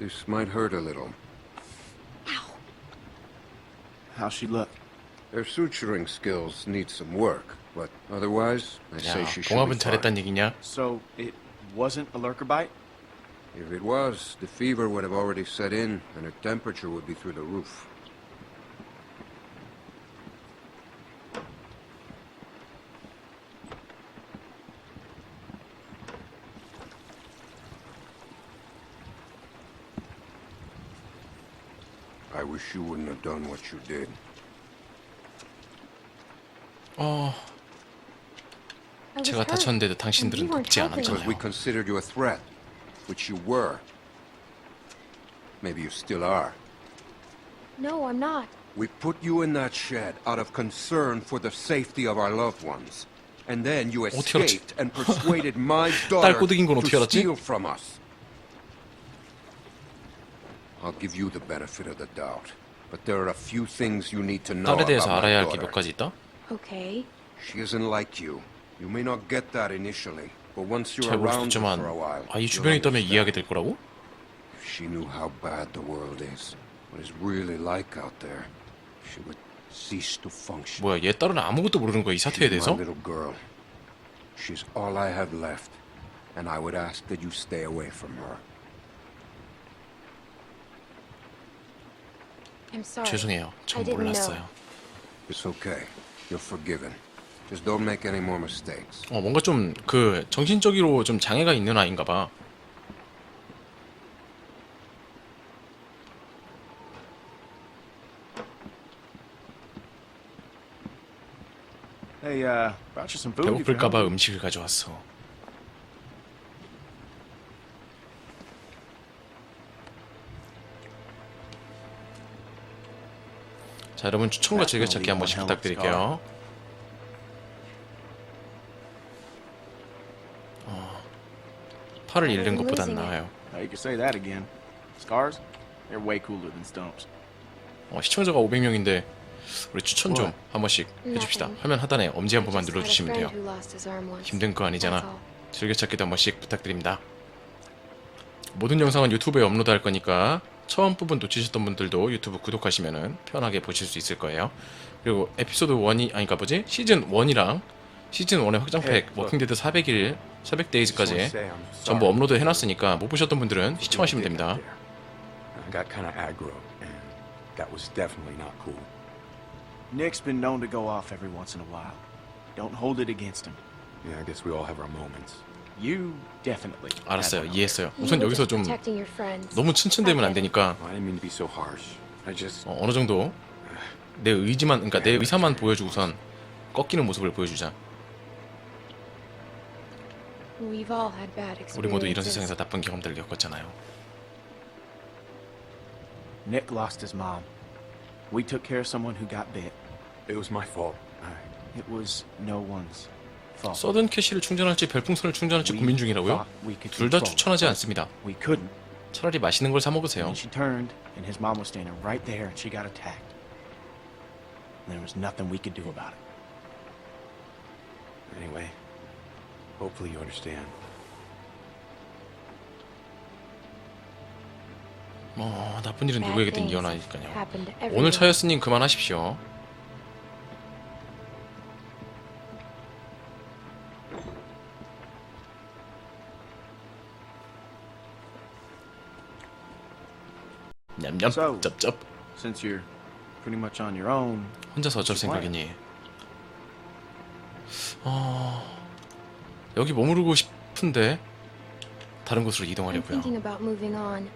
This might hurt a little. How's she look? Her suturing skills need some work, but otherwise, I say 야, she should be 봉합은 fine. 잘했단 얘기냐? So it wasn't a lurker bite? If it was, the fever would have already set in, and her temperature would be through the roof. I wish you wouldn't have done what you did. 어, I was 제가 hurt, 다쳤는데도 and 당신들은 you weren't 돕지 helping. Because we 않았잖아요. considered you a threat, which you were. Maybe you still are. No, I'm not. We put you in that shed out of concern for the safety of our loved ones. And then you 어떻게 알았지? escaped and persuaded my daughter 꼬드긴 건 to 어떻게 알았지? steal from us. I'll give you the benefit of the doubt. But there are a few things you need to know 딸에 about 대해서 my 알아야 할 게 daughter. 몇 가지 있다? Okay. She isn't like you. You may not get that initially, but once you're 잘 around her 모르겠지만 for a while, 아이 you'll 주변에 있다면 understand. 이해하게 될 거라고? If she knew how bad the world is, what it's really like out there, she would cease to function. 뭐야 얘 딸은 아무것도 모르는 거야 이 사태에 She's 대해서? my little girl. She's all I have left, and I would ask that you stay away from her. I'm sorry. 죄송해요 전 I didn't 몰랐어요 It's okay. You're forgiven. Just don't make any more mistakes. 어 뭔가 좀 그 정신적으로 좀 장애가 있는 아이인가 봐 Hey, uh, brought you some food. if you're 배고플까 봐 hungry. 음식을 가져왔어 자 여러분 추천과 즐겨찾기 한 번씩 부탁드릴게요 어, 팔을 잃는 것보단 나아요 Now you can say that again. Scars? They're way cooler than stumps. 어, 시청자가 500명인데 우리 추천 좀? 한 번씩 해줍시다. 화면 하단에 엄지 한 번만 눌러주시면 돼요. 힘든 거 아니잖아. 즐겨찾기도 한 번씩 부탁드립니다. 모든 영상은 유튜브에 업로드할 거니까 처음 부분 놓치셨던 분들도 유튜브 구독하시면 편하게 보실 수 있을 거예요. 그리고 에피소드 1이 아니 그니까 뭐지? 시즌 1이랑 시즌 1의 확장팩 워킹데드 400일 400데이즈까지 전부 업로드 해놨으니까 못 보셨던 분들은 시청하시면 됩니다. Got kind of aggro, and that was definitely not cool. Nick's been known to go off every once in a while. Don't hold it against him. Yeah, I guess we all have our moments. You definitely. 알았어요. 이해했어요. 우선 여기서 좀 protecting your friends. 너무 츤츤대면 안 되니까 Well, I didn't mean to be so harsh. I just 어, 어느 정도 내 의지만 그러니까 내 의사만 보여주고선 꺾이는 모습을 보여주자. We've all had bad 우리 모두 이런 experiences. 세상에서 나쁜 경험들을 겪었잖아요. Nick lost his mom. We took care of someone who got bit. it was my fault. I, It was no one's fault. 서든 캐시를 충전할지 별풍선을 충전할지 We 고민 중이라고요? 둘 다 추천하지 않습니다. We couldn't. 차라리 맛있는 걸 사 먹으세요. And she turned, and his mom was standing right there, and she got attacked. And there was nothing we could do about it. anyway, hopefully you understand. 뭐 나쁜 일은 누구에게든 일어나니까요. 오늘. 차였으님 그만하십시오. 냠냠 So- 짭짭 Since you're pretty much on your own, 혼자서 어쩔 생각이니? 어... 여기 머무르고 싶은데 다른 곳으로 I'm 이동하려고요. thinking about moving on.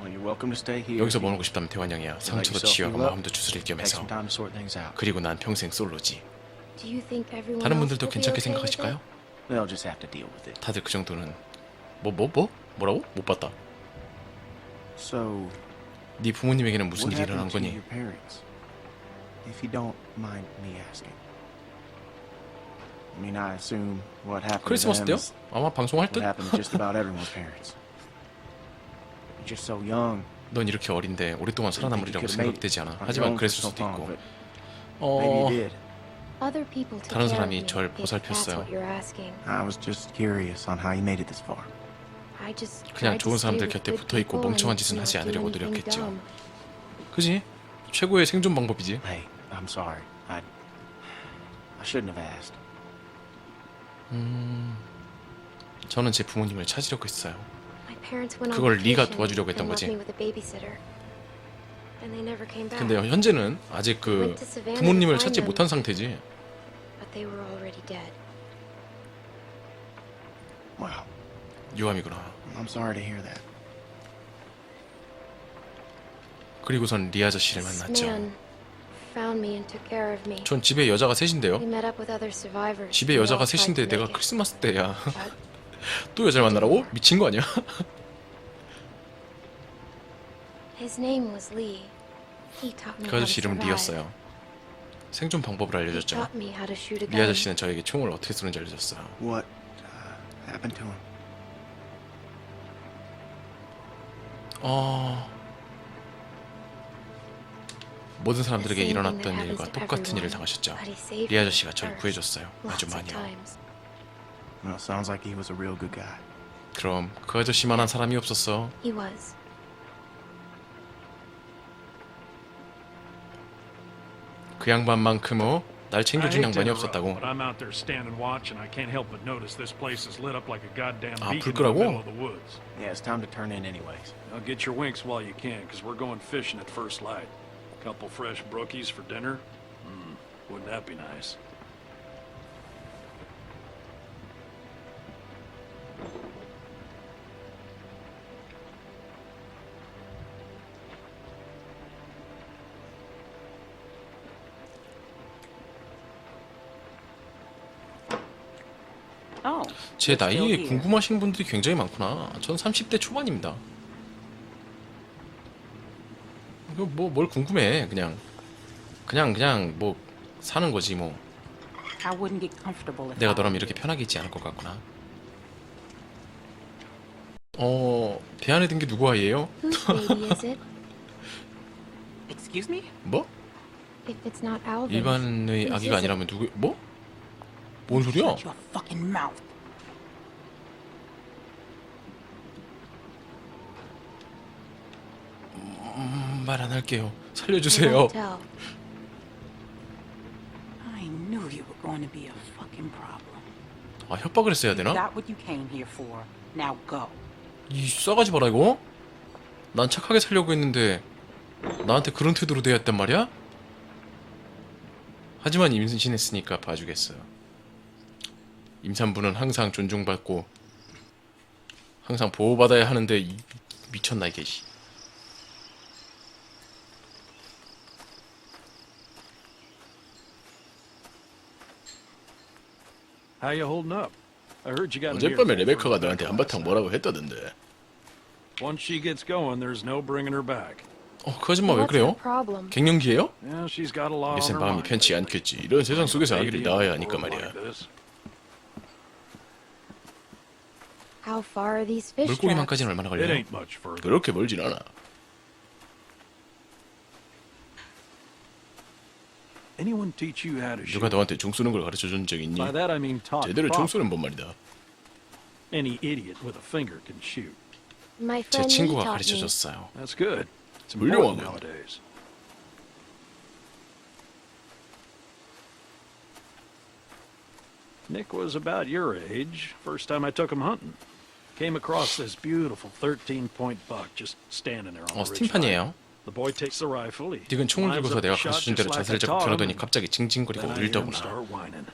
well, you're welcome to stay here. 여기서 머물고 싶다면 대환영이야. 상처도 치유하고 마음도 추스릴 겸해서 some time to sort things out. 그리고 난 평생 솔로지. Do you think everyone 다른 분들도 괜찮게? 생각하실까요? They'll just have to deal with it. 다들 그 정도는 뭐뭐 뭐? 뭐라고? 못 봤다. So, 네 부모님에게는 무슨 일이 일어난 거니? If you don't mind me asking. I mean, I assume what happened 크리스마스 때요? 아마 방송할 to just about everyone's parents. You're just so young. 넌 이렇게 어린데 오랫동안 살아남으리라고 생각되지 않아. 하지만 그랬을 수도 있고. 어... 다른 사람이 절 보살폈어요. what you're asking. I was just curious on how you made it this far. I just 그냥 좋은 사람들 곁에 붙어 있고 멍청한 짓은 하지 않으려고 노력했죠. 그지? 최고의 생존 방법이지. Hey, I'm sorry. I I shouldn't have asked. 음, 저는 제 부모님을 찾으려고 했어요. My parents went on 그걸 vacation 도와주려고 했던 거지. left me with a babysitter. And they never came back. 근데 현재는 아직 그 부모님을 찾지 못한 상태지. But they were already dead. Wow. 유감이구나. I'm sorry to hear that. 그리고선 리 아저씨를 This 만났죠. man found me and took care of me. 전 집에 여자가 셋인데요. We met up with other survivors. 집에 They 여자가 셋인데 내가 make it, 크리스마스 때야. 또 여자를 만나라고? 미친 거 아니야? His name was Lee. He taught me 그 how to 아저씨 이름은 survive. 리였어요. 생존 방법을 He 알려줬죠. taught me how to shoot a 리 gun. 아저씨는 저에게 총을 어떻게 쏘는지 알려줬어요. What uh, happened to him? 어... 모든 사람들에게 일어났던 일과 똑같은 일을 당하셨죠. 리 아저씨가 저를 구해줬어요. 아주 많이요. times. Well, it sounds like he was a real good guy. 그럼 그 아저씨만한 사람이 없었어. He was. 그 양반만큼은 날 I 챙겨준 hate to 양반이 interrupt, 없었다고. But I'm out there standing watch, and I can't help but notice this place is lit up like a goddamn 아, beacon 불 in the 끄라고? middle of the woods. Yeah, it's time to turn in anyways. Now get your winks while you can, because we're going fishing at first light. Couple fresh brookies for dinner? Hmm, wouldn't that be nice? 제 나이에. 궁금하신 분들이 굉장히 많구나. 전 30대 초반입니다. 뭐뭘 궁금해? 그냥 그냥 그냥 뭐 사는 거지 뭐. 내가 너라면 이렇게. 편하게 있지 않을 것 같구나. 어, 배 안에 든 게 누구 아이예요? 뭐? 일반의 아기가? 아니라면 누구? 뭐? 뭔 소리야? Shut your fucking mouth. 음, 말안 할게요. 살려주세요. 아 협박을 했어야 되나? 이 싸가지 봐라 이거. 난 착하게 살려고 했는데 나한테 그런 태도로 대했단 말이야? 하지만 임신했으니까 봐주겠어요. 임산부는 항상 존중받고 항상 보호받아야 하는데 이, 미쳤나 이게. 씨. How you holding up? I heard you got an 어젯밤에 레베카가 너한테 한바탕 뭐라고 했다던데. Once she gets going, there's no bringing her back. 어, 그 아줌마 왜 그래요? 갱년기예요? Yeah, she's got a lot on 요새 her 마음이. 편치 않겠지. 이런 세상 속에서 아기를 낳아야 하니까 말이야. How far are these fish traps? 물고기만까지는 얼마나 It 걸려요? ain't much further. 그렇게 멀진 않아. Anyone teach you how to shoot? 누가 너한테 종 쏘는 걸 가르쳐 준 적 있니? By that I mean taught 제대로 총 properly. 쏘는 법 말이다. Any idiot with a finger can shoot. My 제 friend Lee 친구가 taught 가르쳐 me. 줬어요. That's good. It's 훌륭한 important 거. nowadays. Nick was about your age. First time I took him hunting. Came across this beautiful 13-point buck just standing there on 어, the ridge 스팀판이에요. The boy takes the rifle. He 닉은 총을 lines 들고서 up the 내가 shot 가르쳐준 대로 just like 자세를 I 잡고 taught him, and 갑자기 징징거리고 then I hear him 울더구나. start whining.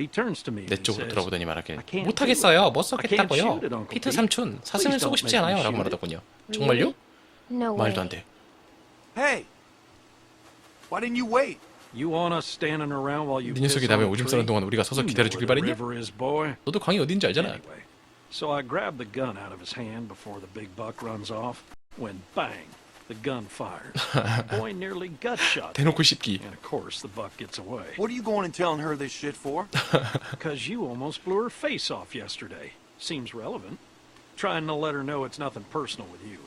He turns to me and 내 he 쪽으로 says, 돌아보더니 말하길 "I can't 못하겠어요. 못 쏘겠다고요. Pete. 삼촌 사슴을 쏘고 싶지 않아요. 라고 shoot it." 말하더군요. 정말요? No way. 말도 안 돼. Hey! Why didn't you wait? You want us standing around while you 네 녀석이 남의 오줌? 싸는 동안 우리가 서서 기다려주길 the 바랬냐? 너도 강이 어딘지 알잖아. Anyway, so I grabbed the gun out of his hand before the big buck runs off. When bang, the gun fires. The boy nearly gut shot. me. 대놓고 씹기. And of course, the buck gets away. What are you going and telling her this shit for? Because you almost blew her face off yesterday. Seems relevant. Trying to let her know it's nothing personal with you.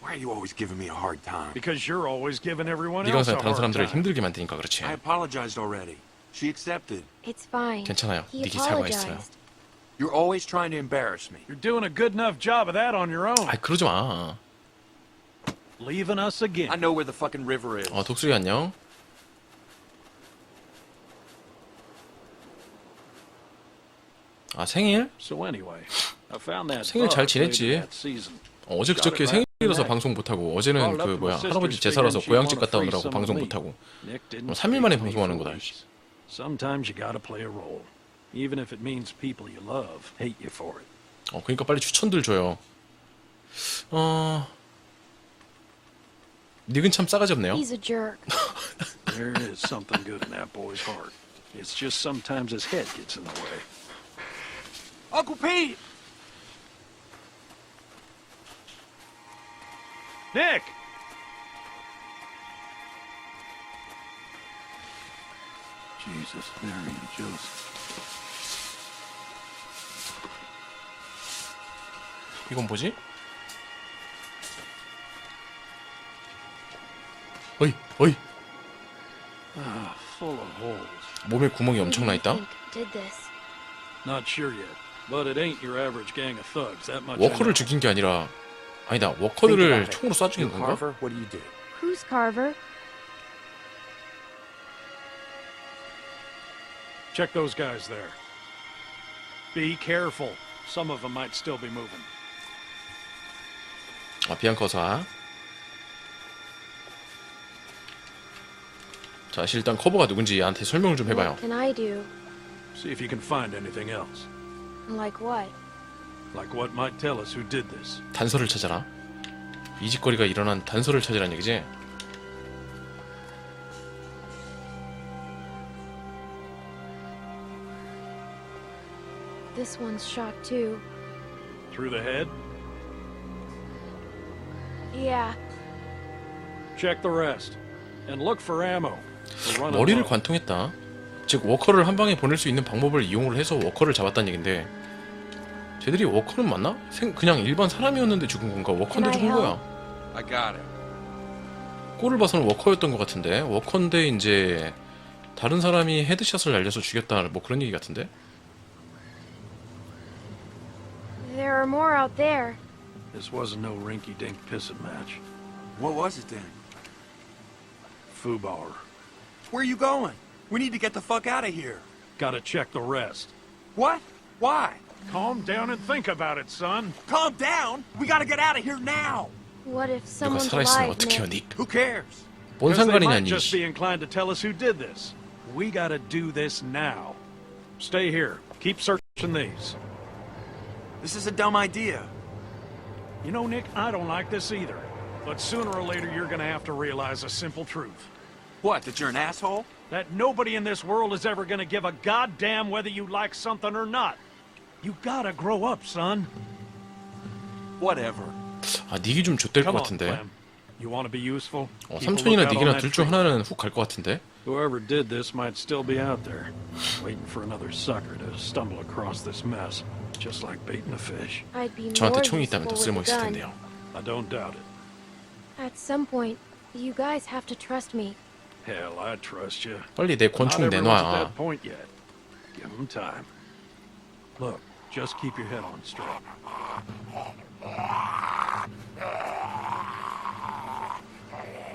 Why are you always giving me a hard time? Because you're always giving everyone 네가 else a 항상 다른 hard 사람들을 time. 힘들게 만드니까 그렇지. I apologized already. She accepted. It's fine. 괜찮아요. He 닉이 사과했어요. You're always trying to embarrass me. You're doing a good enough job of that on your own. 아 그러지 마. Leaving us again. I know where the fucking river is. 어 독수리 안녕. 아 생일? So anyway, I found that 생일 잘 bug late 지냈지? that season. 어, 어제 그저께 생일이라서 방송 못하고 어제는 그 뭐야 할아버지 제사라서 고향집 갔다 오느라고 방송 못하고 Nick didn't 뭐 3일 만에 방송하는 거다. Sometimes you gotta play a role, even if it means people you love hate you for it. 어 그러니까 빨리 추천들 줘요. 어 닉은 참 싸가지 없네요. He's a jerk. There is something good in that boy's heart. It's just sometimes his head gets in the way. Uncle Pete! Nick! Jesus, Mary, and Joseph. 이건 뭐지? 어이 어이 Ah. 몸에 구멍이 Who do 엄청 나 you 있다. think did this? Not sure yet, but it ain't your average gang of thugs. That much. I 워커를. 죽인 게 아니라 아니다 워커들을. 총으로 쏴 죽인 건가? Who's Carver? Check those guys there. Be careful. Some of them might still be moving. 아 비앙카 어사. 자 일단 커버가 누군지 얘한테 설명을 좀 해봐요. What can I do? See if you can find anything else. Like what? Like what might tell us who did this. 단서를 찾아라. 이 짓거리가 일어난 단서를 찾으라는 얘기지. This one's shot too. Through the head? Yeah. Check the rest. And look for ammo. 머리를. 관통했다. 즉 워커를 한 방에 보낼 수 있는 방법을 이용을 해서 워커를 잡았다는 얘긴데 쟤들이 워커는 맞나? 생, 그냥 일반 사람이었는데 죽은 건가? 워커인데 죽은 거야. I got it. 꼴을 봐서는 워커였던 것 같은데 워커인데 이제 다른 사람이 헤드샷을 날려서 죽였다 뭐 그런 얘기 같은데 There are more out there. This wasn't no rinky-dink pissing match. What was it then? Foobauer. Where are you going? We need to get the fuck out of here. Gotta check the rest. What? Why? Calm down and think about it, son. Calm down? We gotta get out of here now! What if someone's alive, Nick? Who cares? Because they might just be inclined to tell us who did this. We gotta do this now. Stay here. Keep searching these. This is a dumb idea. You know, Nick, I don't like this either. But sooner or later, you're gonna have to realize a simple truth. What, that you're an asshole? That nobody in this world is ever gonna give a goddamn whether you like something or not. You gotta grow up, son. Whatever. 아 닉이 좀 좆될 것 Come on, 같은데 Clem. You want to be useful? 어, Keep a 삼촌이나 lookout on 닉이나 that 둘 중 tree. 하나는 훅 갈 것 같은데 Whoever did this might still be out there, waiting for another sucker to stumble across this mess, just like baiting a fish. I'd be more 저한테 총이 있다면 더 useful with 쓸모 있을 a gun. 텐데요 I don't doubt it. At some point, you guys have to trust me. Hell, I trust you. 빨리 내 Not 권총 everyone's at 내놔 that point yet. Give them time. Look, just keep your head on straight.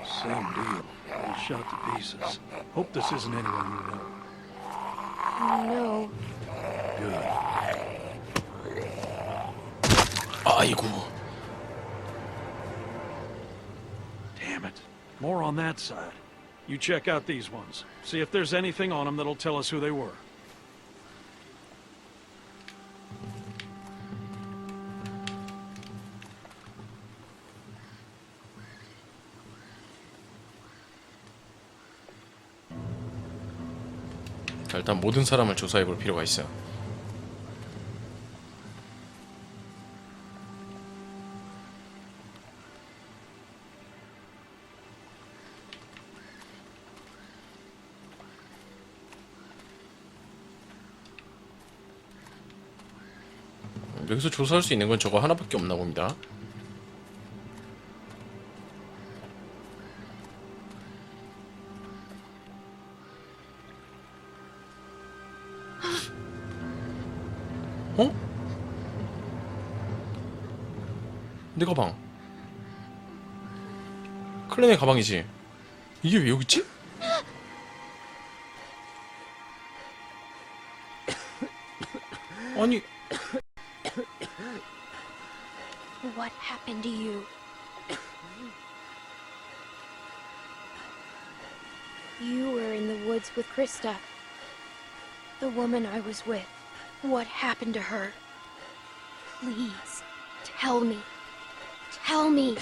Same deal. All shot to pieces. Hope this isn't anyone you know. No. Good. 아이고 Damn it. More on that side. You check out these ones. See if there's anything on them that'll tell us who they were. 자, 일단 모든 사람을 조사해 볼 필요가 있어요 여기서 조사할 수 있는 건 저거 하나밖에 없나 봅니다 어? 내 가방. 클랜의 가방이지. 이게 왜 여기 있지? 아니, What happened to you? You were in the woods with Krista. The woman I was with. What happened to her? Please, tell me. Tell me.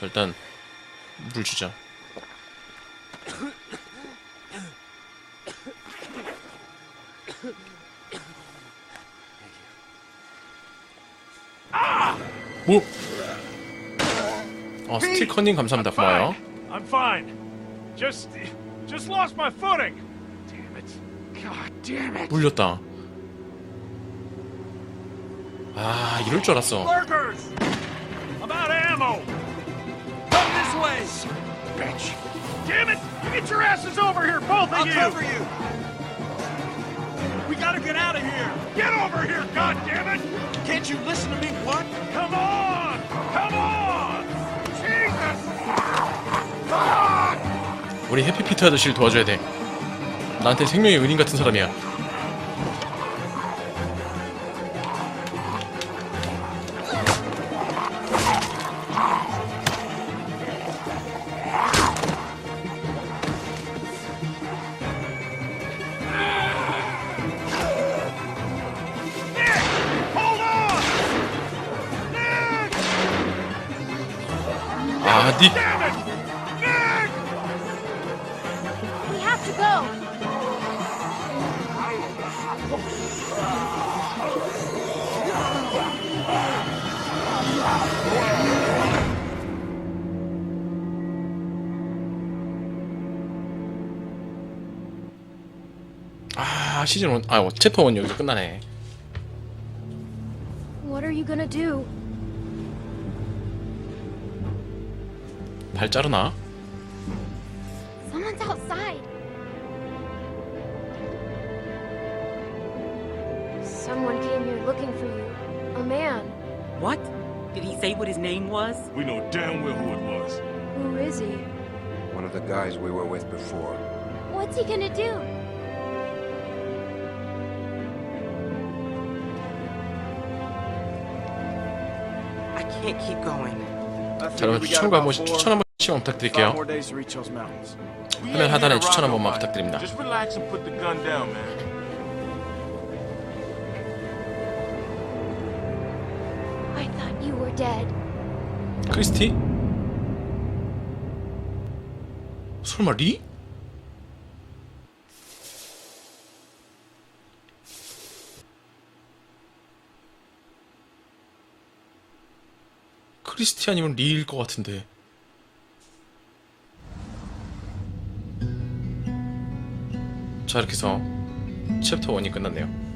저 일단 물 주자. 뭐? 어, 스틸커님 감사합니다. 고마워요. I'm fine. Just, just lost my footing. Damn it. God damn it. 물렸다. 아, 이럴 줄 알았어. Lurkers! About ammo! Come this way. Bitch! Damn it! You get your asses over here, both of I'll you! cover you. We gotta get out of here. Get over here, goddammit! Can't you listen to me? What? Come on! Come on! Jesus! 우리 해피피트 아저씨를 도와줘야 돼. 나한테 생명의 은인 같은 사람이야. 아, 니 Damn it! Nick! We have to go. 아, 시즌 1, 아, 챕터 1 여기서 끝나네. What are you gonna do? 발 자르나? Someone's outside. Someone came here looking for you. A man. What? Did he say what his name was? We know damn well who it was. Who is he? One of the guys we were with before. What's he gonna do? I can't keep going. 자, 여러분 추천과 한번 추천 한 번 씩만 부탁드릴게요. Five more days to reach those mountains. 화면 하단에 추천 한 번만 부탁드립니다. 크리스티? 설마 리? 크리스티 아니면 리일 것 같은데. 자 이렇게 해서 챕터 1이 끝났네요.